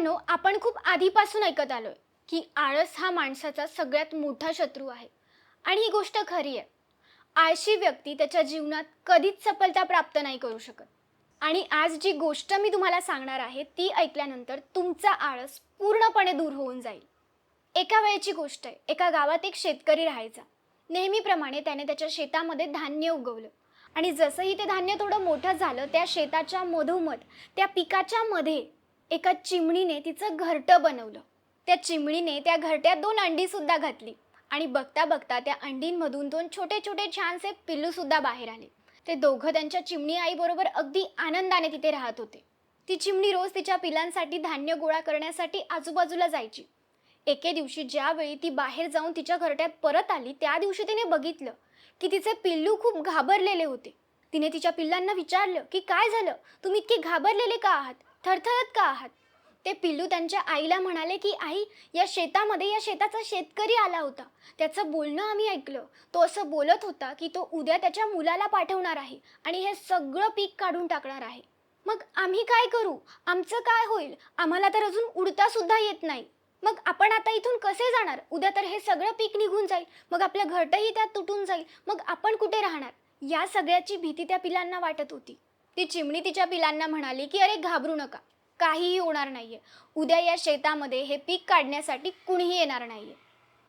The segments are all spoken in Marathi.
मित्रांनो आपण खूप आधीपासून ऐकत आलोय की आळस हा माणसाचा सगळ्यात मोठा शत्रू आहे. आणि ही गोष्ट खरी आहे. आळशी व्यक्ती त्याच्या जीवनात कधीच सफलता प्राप्त नाही करू शकत. आणि आज जी गोष्ट मी तुम्हाला सांगणार आहे ती ऐकल्यानंतर तुमचा आळस पूर्णपणे दूर होऊन जाईल. एका वेळेची गोष्ट आहे एका गावात एक शेतकरी राहायचा. नेहमीप्रमाणे त्याने त्याच्या शेतामध्ये धान्य उगवलं. आणि जसंही ते धान्य थोडं मोठं झालं त्या शेताच्या मधोमध त्या पिकाच्या मध्ये एका चिमणीने तिचं घरटं बनवलं. त्या चिमणीने त्या घरट्यात दोन अंडीसुद्धा घातली. आणि बघता बघता त्या अंडींमधून दोन छोटे छोटे छानसे पिल्लूसुद्धा बाहेर आले. ते दोघं त्यांच्या चिमणी आईबरोबर अगदी आनंदाने तिथे राहत होते. ती चिमणी रोज तिच्या पिलांसाठी धान्य गोळा करण्यासाठी आजूबाजूला जायची. एके दिवशी ज्यावेळी ती बाहेर जाऊन तिच्या घरट्यात परत आली त्या दिवशी तिने बघितलं की तिचे पिल्लू खूप घाबरलेले होते. तिने तिच्या पिल्लांना विचारलं की काय झालं? तुम्ही इतके घाबरलेले का आहात? थरथरत का आहात? ते पिल्लू त्यांच्या आईला म्हणाले की आई या शेतामध्ये या शेताचा शेतकरी आला होता. त्याचं बोलणं आम्ही ऐकलं. तो असं बोलत होता की तो उद्या त्याच्या मुलाला पाठवणार आहे आणि हे सगळं पीक काढून टाकणार आहे. मग आम्ही काय करू? आमचं काय होईल? आम्हाला तर अजून उडता सुद्धा येत नाही. मग आपण आता इथून कसे जाणार? उद्या तर हे सगळं पीक निघून जाईल. मग आपलं घरटंही त्यात तुटून जाईल. मग आपण कुठे राहणार? या सगळ्याची भीती त्या पिलांना वाटत होती. ती चिमणी तिच्या पिलांना म्हणाली की अरे घाबरू नका. काहीही होणार नाहीये. उद्या या शेतामध्ये हे पीक काढण्यासाठी कुणीही येणार नाहीये.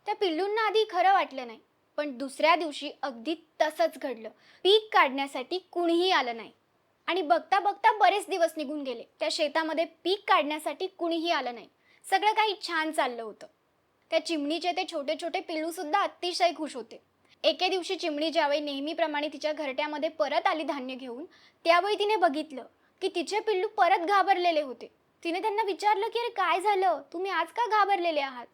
त्या पिल्लूंना आधी खरं वाटलं नाही पण दुसऱ्या दिवशी अगदी तसंच घडलं. पीक काढण्यासाठी कुणीही आलं नाही. आणि बघता बघता बरेच दिवस निघून गेले. त्या शेतामध्ये पीक काढण्यासाठी कुणीही आलं नाही. सगळं काही छान चाललं होतं. त्या चिमणीचे ते छोटे छोटे पिल्लूसुद्धा अतिशय खुश होते. एके दिवशी चिमणी ज्यावेळी नेहमीप्रमाणे तिच्या घरट्यामध्ये परत आली धान्य घेऊन त्यावेळी तिने बघितलं की तिचे पिल्लू परत घाबरलेले होते. तिने त्यांना विचारलं की अरे काय झालं? तुम्ही आज का घाबरलेले आहात?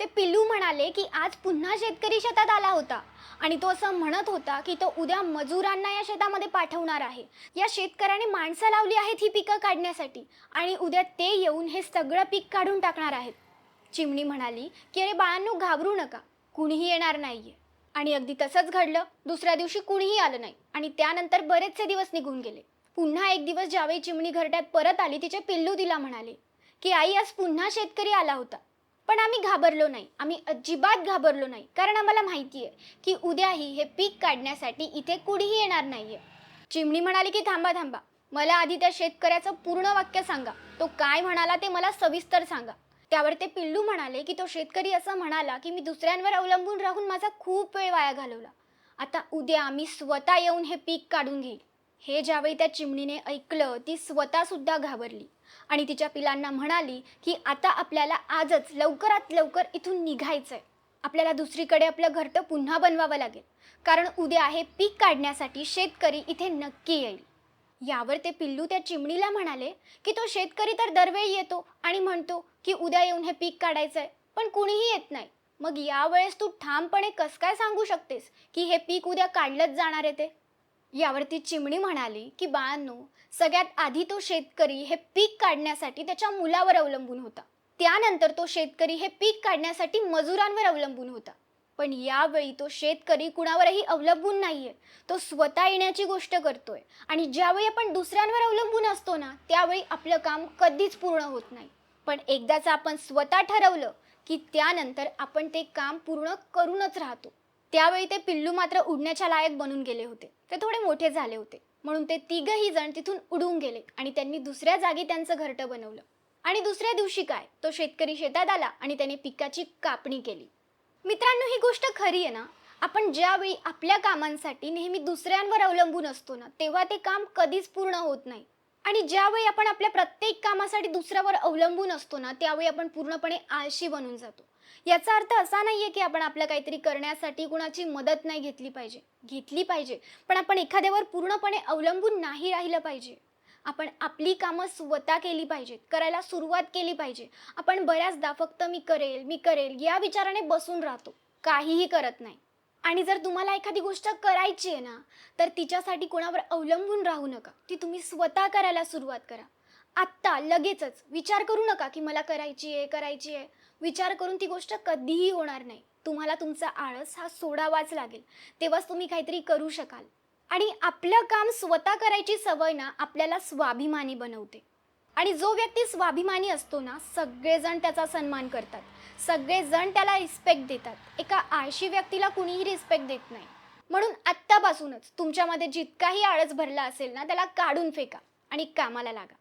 ते पिल्लू म्हणाले की आज पुन्हा शेतकरी शेतात आला होता आणि तो असं म्हणत होता की तो उद्या मजुरांना या शेतामध्ये पाठवणार आहे. या शेतकऱ्याने माणसं लावली आहेत ही पिकं काढण्यासाठी आणि उद्या ते येऊन हे सगळं पीक काढून टाकणार आहेत. चिमणी म्हणाली की अरे बाळांनो घाबरू नका. कुणीही येणार नाहीये. आणि अगदी तसंच घडलं. दुसऱ्या दिवशी कुणीही आलं नाही. आणि त्यानंतर बरेचसे दिवस निघून गेले. पुन्हा एक दिवस ज्यावेळी चिमणी घरट्यात परत आली तिचे पिल्लू तिला म्हणाले की आई आज पुन्हा शेतकरी आला होता. पण आम्ही घाबरलो नाही. आम्ही अजिबात घाबरलो नाही. कारण आम्हाला माहिती आहे की उद्याही हे पीक काढण्यासाठी इथे कुणीही येणार नाहीये. चिमणी म्हणाली की थांबा थांबा. मला आधी त्या शेतकऱ्याचं पूर्ण वाक्य सांगा. तो काय म्हणाला ते मला सविस्तर सांगा. त्यावर ते पिल्लू म्हणाले की तो शेतकरी असं म्हणाला की मी दुसऱ्यांवर अवलंबून राहून माझा खूप वेळ वाया घालवला. आता उद्या मी स्वतः येऊन हे पीक काढून घेईल. हे ज्यावेळी त्या चिमणीने ऐकलं ती स्वतःसुद्धा घाबरली. आणि तिच्या पिलांना म्हणाली की आता आपल्याला आजच लवकरात लवकर इथून निघायचंय. आपल्याला दुसरीकडे आपलं घरटं पुन्हा बनवावं लागेल. कारण उद्या हे पीक काढण्यासाठी शेतकरी इथे नक्की येईल. यावर ते पिल्लू त्या चिमणीला म्हणाले की तो शेतकरी तर दरवेळी येतो आणि म्हणतो की उद्या येऊन हे पीक काढायचं आहे पण कुणीही येत नाही. मग यावेळेस तू ठामपणे कस काय सांगू शकतेस की हे पीक उद्या काढलंच जाणार आहे ते? यावरती चिमणी म्हणाली की बाळांनो सगळ्यात आधी तो शेतकरी हे पीक काढण्यासाठी त्याच्या मुलावर अवलंबून होता. त्यानंतर तो शेतकरी हे पीक काढण्यासाठी मजुरांवर अवलंबून होता. पण यावेळी तो शेतकरी कुणावरही अवलंबून नाहीये. तो स्वतः येण्याची गोष्ट करतोय. आणि ज्यावेळी आपण दुसऱ्यांवर अवलंबून असतो ना त्यावेळी आपलं काम कधीच पूर्ण होत नाही. पण एकदाच आपण स्वतः ठरवलं की त्यानंतर आपण ते काम पूर्ण करूनच राहतो. त्यावेळी ते पिल्लू मात्र उडण्याच्या लायक बनून गेले होते. ते थोडे मोठे झाले होते. म्हणून ते तिघही जण तिथून उडून गेले आणि त्यांनी दुसऱ्या जागी त्यांचं घरटं बनवलं. आणि दुसऱ्या दिवशी काय? तो शेतकरी शेतात आला आणि त्याने पिकाची कापणी केली. मित्रांनो ही गोष्ट खरी आहे ना? आपण ज्यावेळी आपल्या कामांसाठी नेहमी दुसऱ्यांवर अवलंबून असतो ना तेव्हा ते काम कधीच पूर्ण होत नाही. आणि ज्यावेळी आपण आपल्या प्रत्येक कामासाठी दुसऱ्यावर अवलंबून असतो ना त्यावेळी आपण पूर्णपणे आळशी बनून जातो. याचा अर्थ असा नाही आहे की आपण आपलं काहीतरी करण्यासाठी कुणाची मदत नाही घेतली पाहिजे. घेतली पाहिजे. पण आपण एखाद्यावर पूर्णपणे अवलंबून नाही राहिलं पाहिजे. आपण आपली कामं स्वतः केली पाहिजेत. करायला सुरुवात केली पाहिजे. आपण बऱ्याचदा फक्त मी करेल मी करेल या विचाराने बसून राहतो. काहीही करत नाही. आणि जर तुम्हाला एखादी गोष्ट करायची आहे ना तर तिच्यासाठी कोणावर अवलंबून राहू नका. ती तुम्ही स्वतः करायला सुरुवात करा. आत्ता लगेचच. विचार करू नका की मला करायची आहे करायची आहे. विचार करून ती गोष्ट कधीही होणार नाही. तुम्हाला तुमचा आळस हा सोडावाच लागेल. तेव्हाच तुम्ही काहीतरी करू शकाल. आणि आपलं काम स्वतः करायची सवय ना आपल्याला स्वाभिमानी बनवते. आणि जो व्यक्ती स्वाभिमानी असतो ना सगळेजण त्याचा सन्मान करतात. सगळेजण त्याला रिस्पेक्ट देतात. एका आळशी व्यक्तीला कुणीही रिस्पेक्ट देत नाही. म्हणून आत्तापासूनच तुमच्यामध्ये जितकाही आळस भरला असेल ना त्याला काढून फेका आणि कामाला लागा.